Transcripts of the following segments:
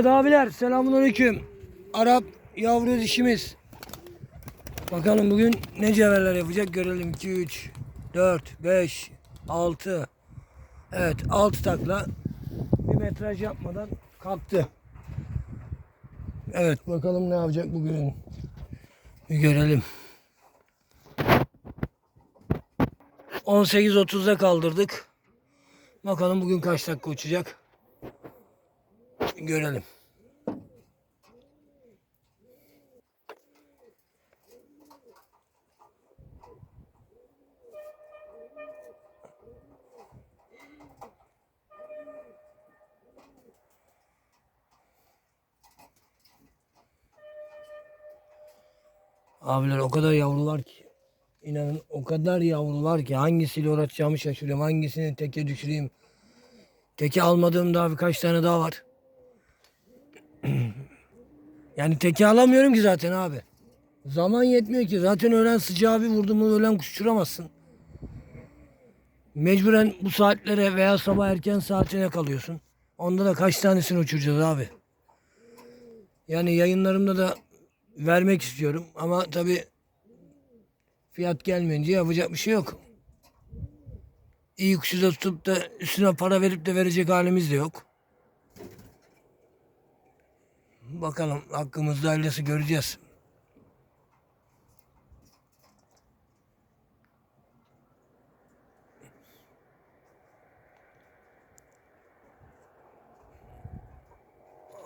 Evet abiler selamünaleyküm. Arap yavru dişimiz. Bakalım bugün ne cevherler yapacak görelim. 2, 3, 4, 5, 6. Evet 6 takla. Bir metraj yapmadan kalktı. Evet bakalım ne yapacak bugün. Bir görelim. 18.30'da kaldırdık. Bakalım bugün kaç dakika uçacak. Görelim. Abiler o kadar yavrular ki. İnanın o kadar yavrular ki hangisiyle uğraşacağımı şaşırıyorum. Hangisini teke düşüreyim. Teke almadığım daha birkaç tane daha var. yani teke alamıyorum ki zaten abi. Zaman yetmiyor ki. Zaten öğlen sıcağı bir vurdu mu öğlen kuş uçuramazsın. Mecburen bu saatlere veya sabah erken saatine kalıyorsun. Onda da kaç tanesini uçuracağız abi. Yani yayınlarımda da vermek istiyorum. Ama tabi fiyat gelmeyince yapacak bir şey yok. İyi kuşu da tutup da üstüne para verip de verecek halimiz de yok. Bakalım hakkımızda hayırlısı göreceğiz.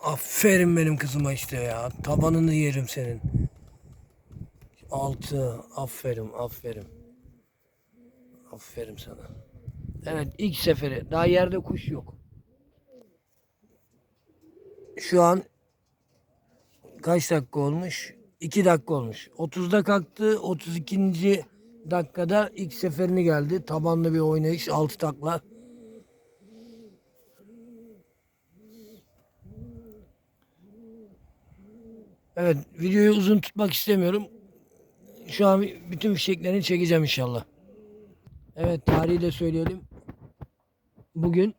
Aferin benim kızıma işte ya. Tabanını yerim senin. Altı. Aferin, aferin. Aferin sana. Evet ilk seferi. Daha yerde kuş yok. Şu an kaç dakika olmuş? 2 dakika olmuş. 30'da kalktı. 32. dakikada ilk seferini geldi. Tabanlı bir oynayış. 6 takla. Evet videoyu uzun tutmak istemiyorum. Şu an bütün fişeklerini çekeceğim inşallah. Evet tarihi de söyleyelim. Bugün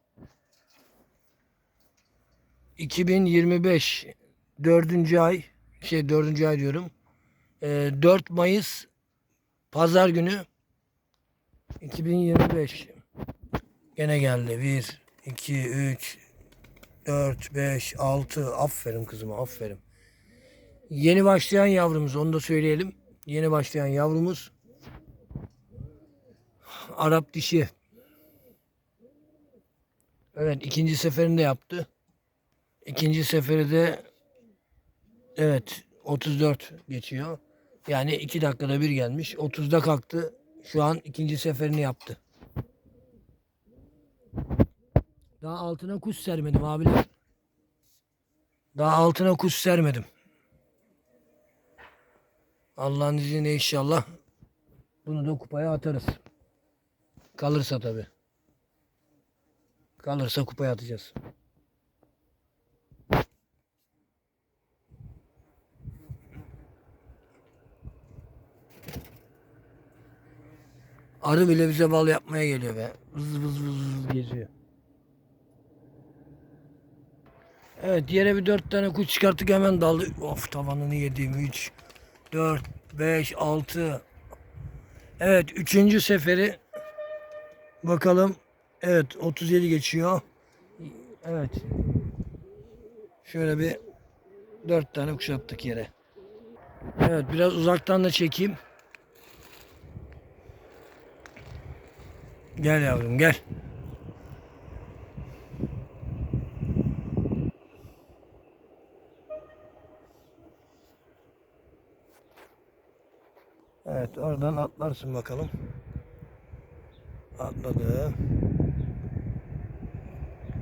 2025 dördüncü ay şey dördüncü ay diyorum. Ee, 4 Mayıs Pazar günü 2025 gene geldi 1 2 3 4 5 6 aferin kızıma aferin. Yeni başlayan yavrumuz onu da söyleyelim. Yeni başlayan yavrumuz Arap dişi. Evet ikinci seferinde yaptı. İkinci seferi de evet 34 geçiyor. Yani iki dakikada bir gelmiş. 30'da kalktı. Şu an ikinci seferini yaptı. Daha altına kuş sermedim abiler. Daha altına kuş sermedim. Allah'ın izniyle inşallah bunu da kupaya atarız. Kalırsa tabi. Kalırsa kupaya atacağız. Arı bile bize bal yapmaya geliyor be. Vız vız vız vız geziyor. Evet yere bir dört tane kuş çıkarttık hemen daldı. Of tavanını yediğim 3, 4, 5, 6. Evet üçüncü seferi. Bakalım. Evet 37 geçiyor. Evet. Şöyle bir dört tane kuş attık yere. Evet biraz uzaktan da çekeyim. Gel yavrum gel. Evet oradan atlarsın bakalım. Atladı.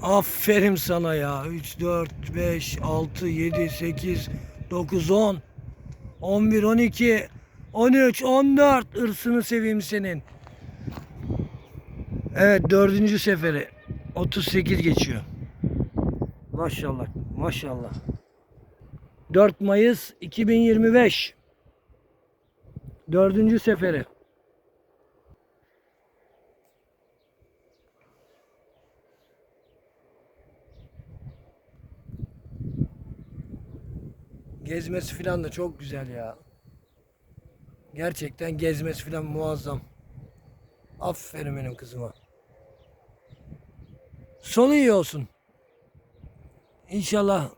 Aferin sana ya. 3, 4, 5, 6, 7, 8, 9, 10, 11, 12, 13, 14. Irsını seveyim senin. Evet dördüncü seferi. 38 geçiyor. Maşallah. Maşallah. 4 Mayıs 2025. Dördüncü seferi. Gezmesi falan da çok güzel ya. Gerçekten gezmesi falan muazzam. Aferin benim kızıma. Sonu iyi olsun. İnşallah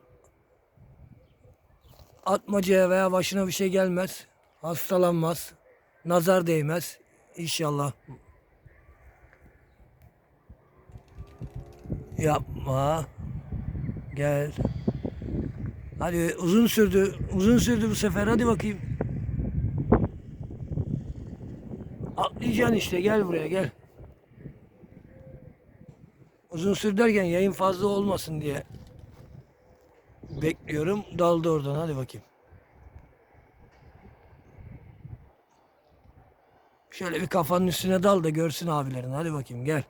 atmacaya veya başına bir şey gelmez. Hastalanmaz. Nazar değmez. İnşallah. Yapma. Gel. Hadi uzun sürdü. Uzun sürdü bu sefer. Hadi bakayım. Atlayacaksın işte. Gel buraya gel. Uzun sürdü derken yayın fazla olmasın diye bekliyorum. Daldı oradan. Hadi bakayım. Şöyle bir kafanın üstüne dal da görsün abilerin. Hadi bakayım gel.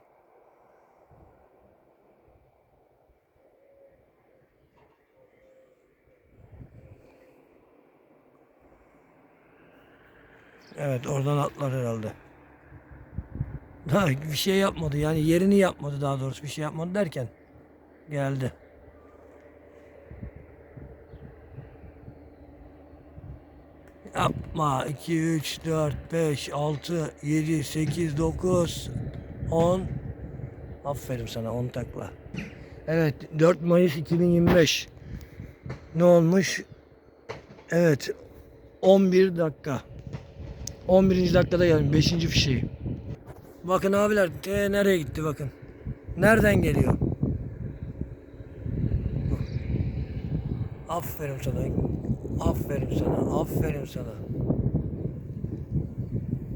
Evet oradan atlar herhalde. Daha bir şey yapmadı yani yerini yapmadı daha doğrusu bir şey yapmadı derken geldi. Yapma 2 3 4 5 6 7 8 9 10 Aferin sana 10 takla. Evet 4 Mayıs 2025. Ne olmuş? Evet 11 dakika. 11. dakikada geldim. 5. fişeği. Bakın abiler te nereye gitti bakın. Nereden geliyor? Aferin sana. Aferin sana. Aferin sana.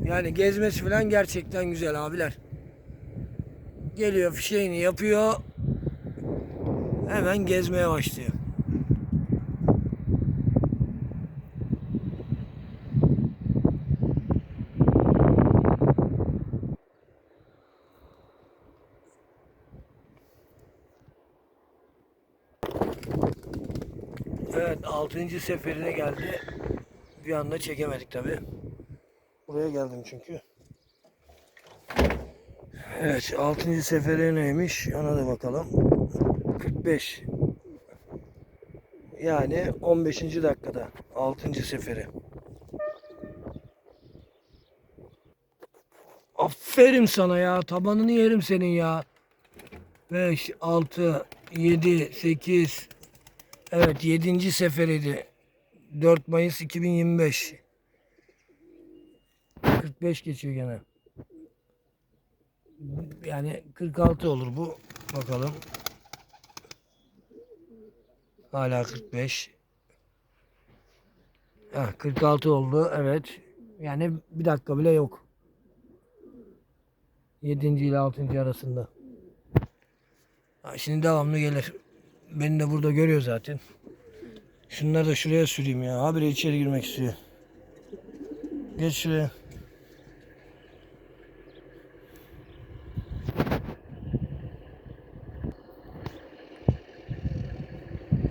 Yani gezmesi falan gerçekten güzel abiler. Geliyor fişeğini yapıyor. Hemen gezmeye başlıyor. Evet 6. seferine geldi. Bir anda çekemedik tabi. Buraya geldim çünkü. Evet 6. seferi neymiş ona da bakalım. 45. Yani 15. dakikada 6. seferi. Aferin sana ya. Tabanını yerim senin ya. 5, 6, 7, 8, Evet 7. seferiydi. 4 Mayıs 2025. 45 geçiyor gene. Yani 46 olur bu. Bakalım. Hala 45. Heh, 46 oldu. Evet. Yani bir dakika bile yok. 7. ile 6. arasında. Ha, şimdi devamlı gelir. Beni de burada görüyor zaten. Şunları da şuraya süreyim ya. Habire içeri girmek istiyor. Geç şuraya.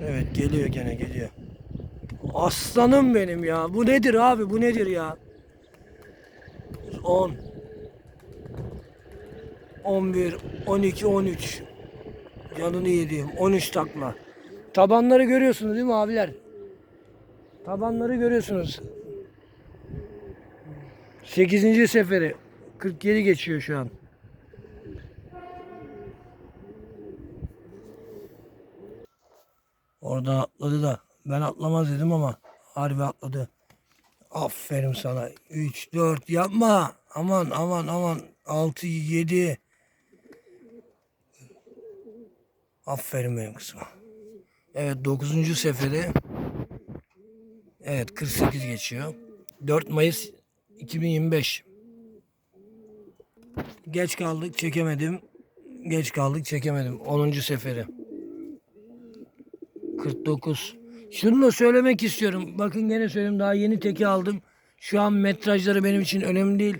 Evet geliyor gene geliyor. Aslanım benim ya. Bu nedir abi? Bu nedir ya? 10 11 12 13 Canını yediğim 13 takla. Tabanları görüyorsunuz değil mi abiler? Tabanları görüyorsunuz. 8. seferi. 47 geçiyor şu an. Oradan atladı da ben atlamaz dedim ama harbi atladı. Aferin sana. 3 4 yapma. Aman aman aman. 6 7 Aferin benim kızıma. Evet 9. seferi. Evet 48 geçiyor. 4 Mayıs 2025. Geç kaldık çekemedim. Geç kaldık çekemedim. 10. seferi. 49. Şunu da söylemek istiyorum. Bakın gene söyleyeyim daha yeni teki aldım. Şu an metrajları benim için önemli değil.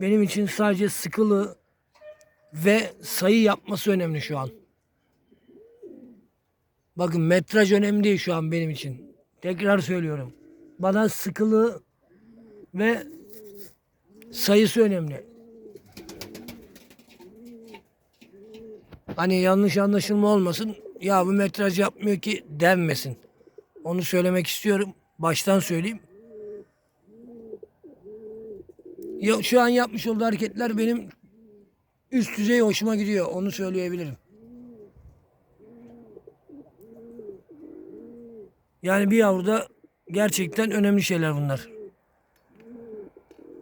Benim için sadece sıkılı ve sayı yapması önemli şu an. Bakın metraj önemli değil şu an benim için. Tekrar söylüyorum. Bana sıkılı ve sayısı önemli. Hani yanlış anlaşılma olmasın. Ya bu metraj yapmıyor ki denmesin. Onu söylemek istiyorum. Baştan söyleyeyim. Ya, şu an yapmış olduğu hareketler benim üst düzey hoşuma gidiyor. Onu söyleyebilirim. Yani bir yavruda gerçekten önemli şeyler bunlar.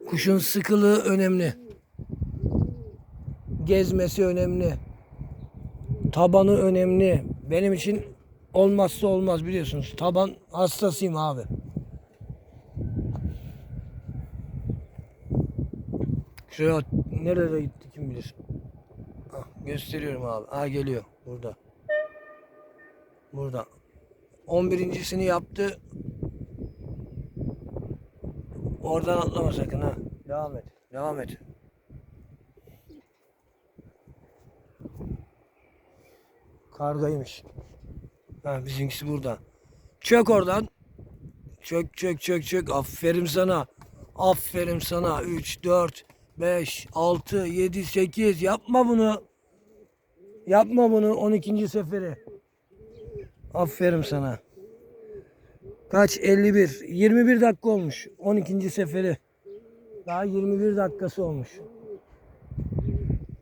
Kuşun sıkılığı önemli. Gezmesi önemli. Tabanı önemli. Benim için olmazsa olmaz biliyorsunuz. Taban hastasıyım abi. Şuraya nerede gitti kim bilir. Ah, gösteriyorum abi. Ha geliyor burada. Burada. 11.sini yaptı. Oradan atlama sakın ha. Devam et. Devam et. Kargaymış. Ha bizimkisi burada. Çök oradan. Çök çök çök çök. Aferin sana. Aferin sana. 3, 4, 5, 6, 7, 8. Yapma bunu. Yapma bunu 12. seferi. Aferin sana. Kaç? 51. 21 dakika olmuş. 12. seferi. Daha 21 dakikası olmuş.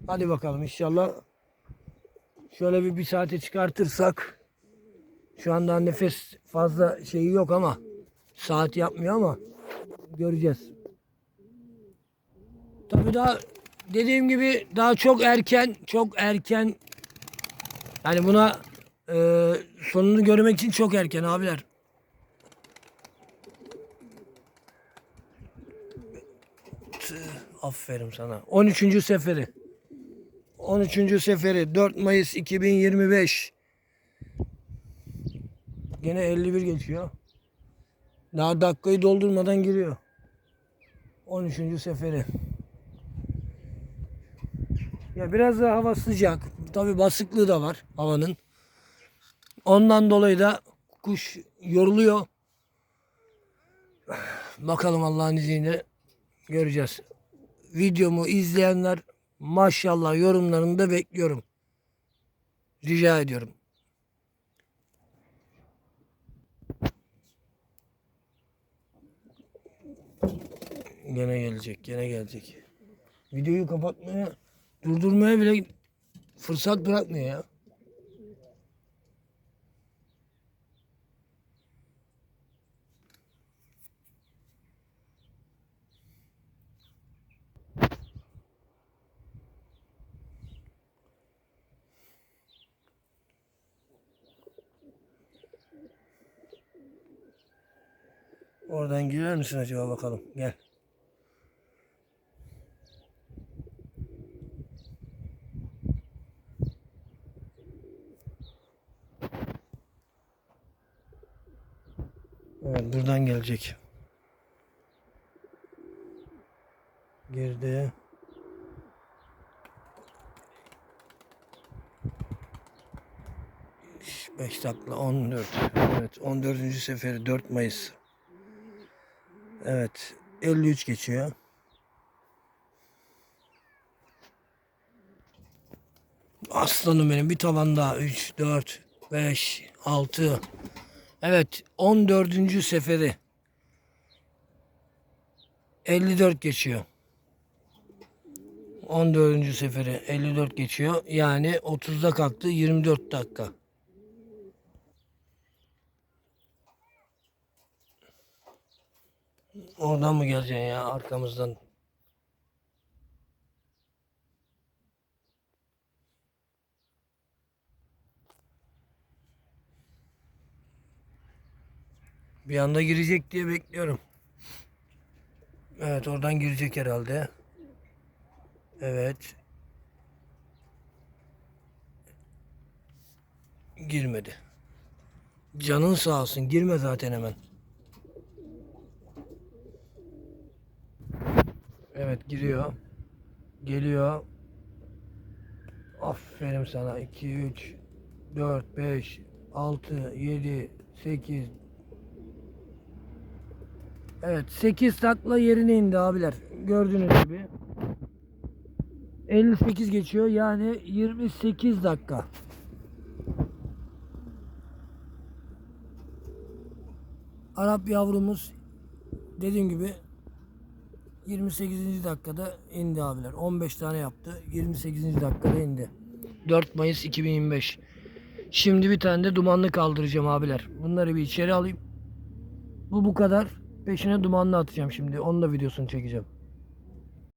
Hadi bakalım inşallah. Şöyle bir bir saate çıkartırsak. Şu anda nefes fazla şeyi yok ama. Saat yapmıyor ama. Göreceğiz. Tabii daha dediğim gibi daha çok erken, çok erken. Yani buna e, sonunu görmek için çok erken abiler. Aferin sana. 13. seferi. 13. seferi 4 Mayıs 2025. Gene 51 geçiyor. Daha dakikayı doldurmadan giriyor. 13. seferi. Ya biraz da hava sıcak. Tabi basıklığı da var havanın. Ondan dolayı da kuş yoruluyor. Bakalım Allah'ın izniyle göreceğiz. Videomu izleyenler maşallah yorumlarını da bekliyorum. Rica ediyorum. Gene gelecek, gene gelecek. Videoyu kapatmaya, durdurmaya bile fırsat bırakmıyor ya. Oradan girer misin acaba bakalım? Gel. Evet buradan gelecek. Girdi. Beş dakika 14. Evet 14. seferi 4 Mayıs. Evet 53 geçiyor. Aslanım benim bir tavan daha 3, 4, 5, 6. Evet 14. seferi. 54 geçiyor. 14. seferi 54 geçiyor. Yani 30'da kalktı 24 dakika. Oradan mı geleceksin ya arkamızdan? Bir anda girecek diye bekliyorum. Evet oradan girecek herhalde. Evet. Girmedi. Canın sağ olsun. Girme zaten hemen. Evet giriyor. Geliyor. Aferin sana. 2, 3, 4, 5, 6, 7, 8. Evet 8 takla yerine indi abiler. Gördüğünüz gibi. 58 geçiyor yani 28 dakika. Arap yavrumuz dediğim gibi 28. dakikada indi abiler. 15 tane yaptı. 28. dakikada indi. 4 Mayıs 2025. Şimdi bir tane de dumanlı kaldıracağım abiler. Bunları bir içeri alayım. Bu bu kadar. Peşine dumanlı atacağım şimdi. Onun da videosunu çekeceğim.